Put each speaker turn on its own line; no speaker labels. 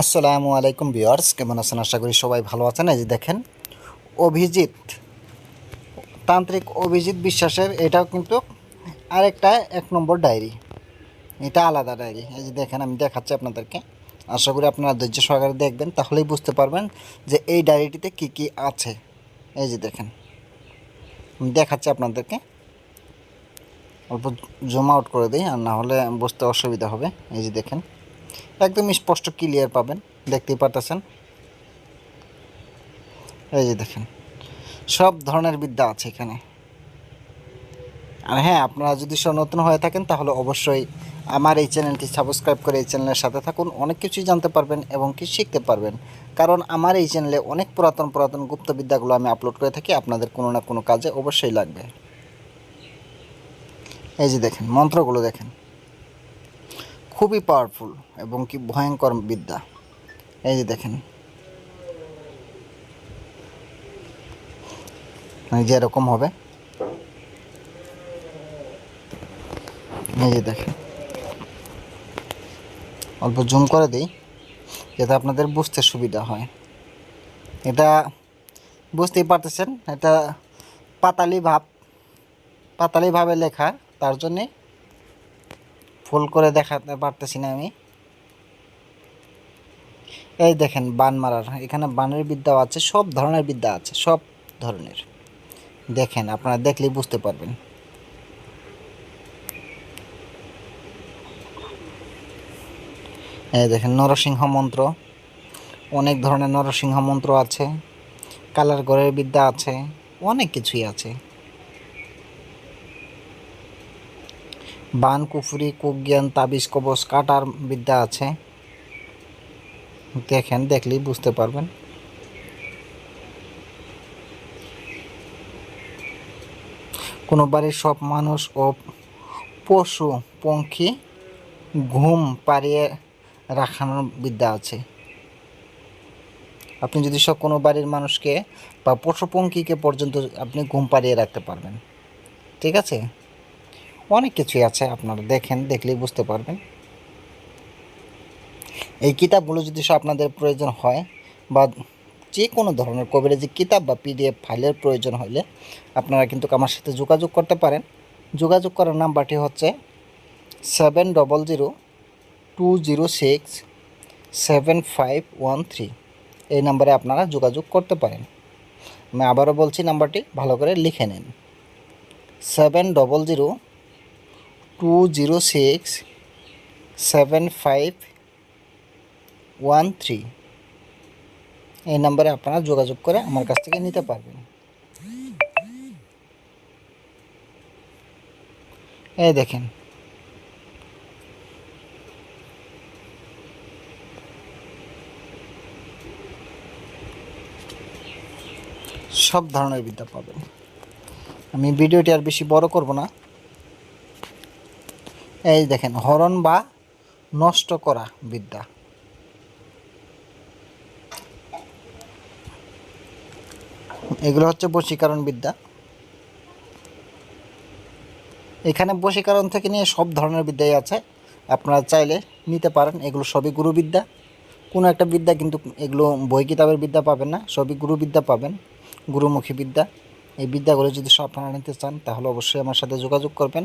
আসসালামু আলাইকুম ভিউয়ার্স, কেমন আছেন? আশা করি সবাই ভালো আছেন। এই যে দেখেন, অভিজিৎ, তান্ত্রিক অভিজিৎ বিশ্বাসের, এটাও কিন্তু আরেকটা এক নম্বর ডায়েরি। এটা আলাদা ডায়েরি। এই যে দেখেন, আমি দেখাচ্ছি আপনাদেরকে। আশা করি আপনারা ধৈর্য সহকারে দেখবেন, তাহলেই বুঝতে পারবেন যে এই ডায়েরিটিতে কি কি আছে। এই যে দেখেন, আমি দেখাচ্ছি আপনাদেরকে। অল্প জুম আউট করে দিই, আর না হলে বুঝতে অসুবিধা হবে। এই যে দেখেন একদম স্পষ্ট ক্লিয়ার পাবেন, দেখতেই পারতেছেন। এই যে দেখেন, সব ধরনের বিদ্যা আছে এখানে। আর হ্যাঁ আপনারা যদি সব নতুন হয়ে থাকেন, তাহলে অবশ্যই আমার এই চ্যানেলটি সাবস্ক্রাইব করে এই চ্যানেলের সাথে থাকুন। অনেক কিছুই জানতে পারবেন এবং কি শিখতে পারবেন। কারণ আমার এই চ্যানেলে অনেক পুরাতন পুরাতন গুপ্তবিদ্যাগুলো আমি আপলোড করে থাকি। আপনাদের কোনো না কোনো কাজে অবশ্যই লাগবে। এই যে দেখেন, মন্ত্রগুলো দেখেন। খুবই পাওয়ারফুল এবং কি ভয়ঙ্কর বিদ্যা। এই যে দেখেন। যে এরকম হবে। এই যে দেখেন। অল্প জুম করে দিই, যাতে আপনাদের বুঝতে সুবিধা হয়। এটা বুঝতেই পারতেছেন, এটা পাতালি ভাব, পাতালি ভাবে লেখা, তার জন্যে ফুল করে দেখাতে পারতেছি না আমি। এই দেখেন, বান মারার। এখানে বানের বিদ্যাও আছে, সব ধরনের বিদ্যা আছে, সব ধরনের। দেখেন, আপনারা দেখলেই বুঝতে পারবেন। এই দেখেন, নরসিংহ মন্ত্র। অনেক ধরনের নরসিংহ মন্ত্র আছে। কালার ঘরের বিদ্যা আছে, অনেক কিছুই আছে। বান, কুফুরি কুজ্ঞান তাবিজ, কবচ, কাটার বিদ্যা আছে। দেখেন, দেখলেই বুঝতে পারবেন। কোনো বাড়ির সব মানুষ ও পশু পঙ্খী ঘুম পাড়িয়ে রাখানোর বিদ্যা আছে। আপনি যদি সব কোনো বাড়ির মানুষকে বা পশু পঙ্খীকে পর্যন্ত আপনি ঘুম পাড়িয়ে রাখতে পারবেন। ঠিক আছে? অনেক কিছুই আছে আপনারা দেখেন, দেখলেই বুঝতে পারবেন। এই কিতাবগুলো যদি সব আপনাদের প্রয়োজন হয় বা যে কোনো ধরনের কবিরাজি কিতাব বা পিডিএফ ফাইলের প্রয়োজন হলে আপনারা কিন্তু আমার সাথে যোগাযোগ করতে পারেন। যোগাযোগ করার নাম্বারটি হচ্ছে seven double zero two zero six seven five one three এই নাম্বারে আপনারা যোগাযোগ করতে পারেন। আমি আবারও বলছি নাম্বারটি, ভালো করে লিখে নিন। Seven double zero two zero six seven five one three এই নাম্বারে আপনারা যোগাযোগ করে আমার কাছ থেকে নিতে পারবেন। এই দেখেন। সব ধরনের বিদ্যা পাবেন। আমি ভিডিওটি আর বেশি বড় করব না। এই দেখেন, হরণ বা নষ্ট করা বিদ্যা। এগুলো হচ্ছে বশীকরণ বিদ্যা। এখানে বশীকরণ থেকে নিয়ে সব ধরনের বিদ্যাই আছে। আপনারা চাইলে নিতে পারেন, এগুলো সবই গুরুবিদ্যা কোনো একটা বিদ্যা কিন্তু এগুলো বই কিতাবের বিদ্যা পাবেন না, সবই গুরুবিদ্যা পাবেন, গুরুমুখী বিদ্যা। এই বিদ্যাগুলো যদি সব আপনারা নিতে চান, তাহলে অবশ্যই আমার সাথে যোগাযোগ করবেন।